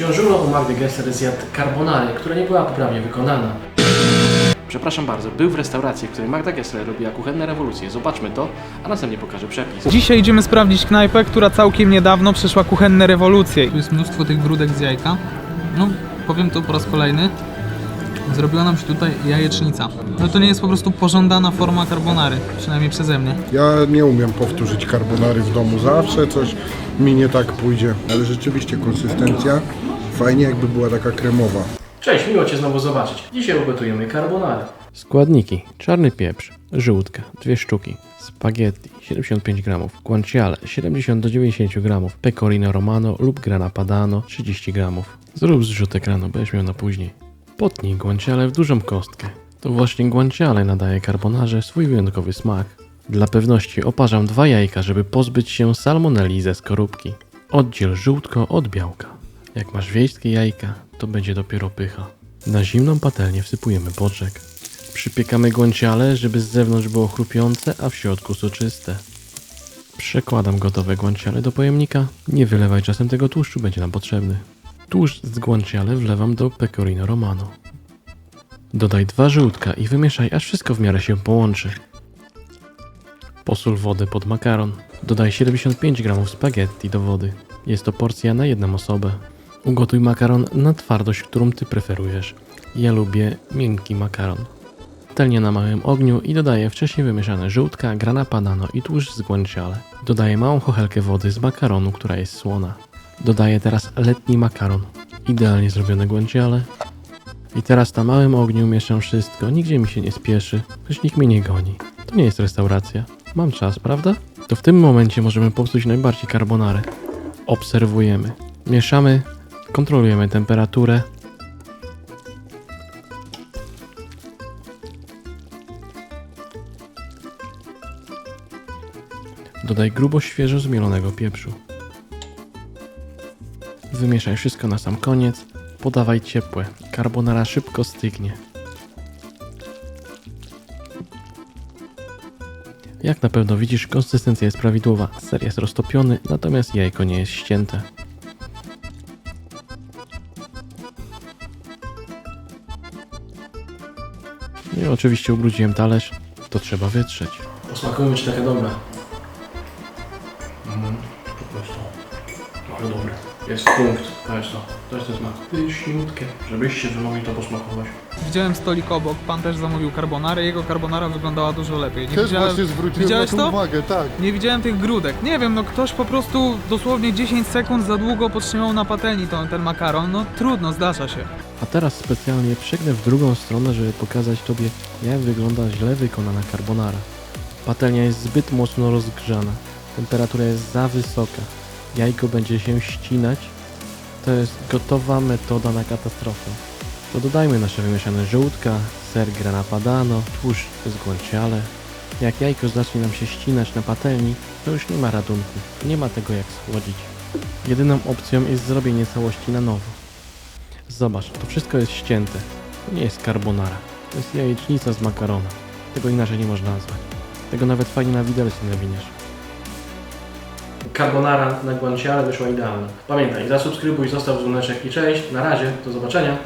Książulo u Magdy Gessler zjadł carbonary, która nie była poprawnie wykonana. Przepraszam bardzo, był w restauracji, w której Magda Gessler robiła kuchenne rewolucje. Zobaczmy to, a następnie pokażę przepis. Dzisiaj idziemy sprawdzić knajpę, która całkiem niedawno przeszła kuchenne rewolucje. Tu jest mnóstwo tych grudek z jajka. No, powiem to po raz kolejny. Zrobiła nam się tutaj jajecznica. No to nie jest po prostu pożądana forma carbonary, przynajmniej przeze mnie. Ja nie umiem powtórzyć carbonary w domu. Zawsze coś mi nie tak pójdzie. Ale rzeczywiście konsystencja fajnie jakby była taka kremowa. Cześć, miło Cię znowu zobaczyć. Dzisiaj ugotujemy carbonary. Składniki. Czarny pieprz, żółtka, dwie sztuki, spaghetti 75 gramów, guanciale 70 do 90 gramów, pecorino romano lub grana padano 30 gramów. Zrób zrzut ekranu, będziesz miał na później. Potnij guanciale w dużą kostkę. To właśnie guanciale nadaje carbonarze swój wyjątkowy smak. Dla pewności oparzam dwa jajka, żeby pozbyć się salmonelli ze skorupki. Oddziel żółtko od białka. Jak masz wiejskie jajka, to będzie dopiero pycha. Na zimną patelnię wsypujemy boczek. Przypiekamy guanciale, żeby z zewnątrz było chrupiące, a w środku soczyste. Przekładam gotowe guanciale do pojemnika. Nie wylewaj czasem tego tłuszczu, będzie nam potrzebny. Tłuszcz z guanciale wlewam do pecorino romano. Dodaj dwa żółtka i wymieszaj, aż wszystko w miarę się połączy. Posól wodę pod makaron. Dodaj 75 g spaghetti do wody. Jest to porcja na jedną osobę. Ugotuj makaron na twardość, którą ty preferujesz. Ja lubię miękki makaron. Patelnia na małym ogniu i dodaję wcześniej wymieszane żółtka, grana padano i tłuszcz z guanciale. Dodaję małą chochelkę wody z makaronu, która jest słona. Dodaję teraz letni makaron. Idealnie zrobione guanciale. I teraz na małym ogniu mieszam wszystko, nigdzie mi się nie spieszy, choć nikt mnie nie goni. To nie jest restauracja. Mam czas, prawda? To w tym momencie możemy popsuć najbardziej carbonarę. Obserwujemy. Mieszamy, kontrolujemy temperaturę. Dodaj grubo świeżo zmielonego pieprzu. Wymieszaj wszystko na sam koniec. Podawaj ciepłe. Carbonara szybko stygnie. Jak na pewno widzisz, konsystencja jest prawidłowa. Ser jest roztopiony, natomiast jajko nie jest ścięte. I oczywiście ubrudziłem talerz. To trzeba wytrzeć. Posmakujmy, czy taka dobra. Mhm, po prostu. Ale dobre. Jest punkt. To jest to. To jest ten smak. Pyszniutkie. Żebyście wy mogli to posmakować. Widziałem stolik obok, pan też zamówił carbonarę, jego carbonara wyglądała dużo lepiej. Nie Też widziałem, właśnie zwróciłem widziałeś na to to? uwagę, tak. Nie widziałem tych grudek. Nie wiem, no ktoś po prostu dosłownie 10 sekund za długo podtrzymał na patelni tą, ten makaron. No trudno, zdarza się. A teraz specjalnie przegnę w drugą stronę, żeby pokazać Tobie, jak wygląda źle wykonana carbonara. Patelnia jest zbyt mocno rozgrzana, temperatura jest za wysoka, jajko będzie się ścinać. To jest gotowa metoda na katastrofę. To dodajmy nasze wymieszane żółtka, ser grana padano, tłuszcz z guanciale. Jak jajko zacznie nam się ścinać na patelni, to już nie ma ratunku, nie ma tego jak schłodzić. Jedyną opcją jest zrobienie całości na nowo. Zobacz, to wszystko jest ścięte. To nie jest carbonara. To jest jajecznica z makarona. Tego inaczej nie można nazwać. Tego nawet fajnie na widelcu nie nawiniesz. Carbonara na guanciale wyszła idealna. Pamiętaj, zasubskrybuj, zostaw dzwoneczek i cześć. Na razie, do zobaczenia.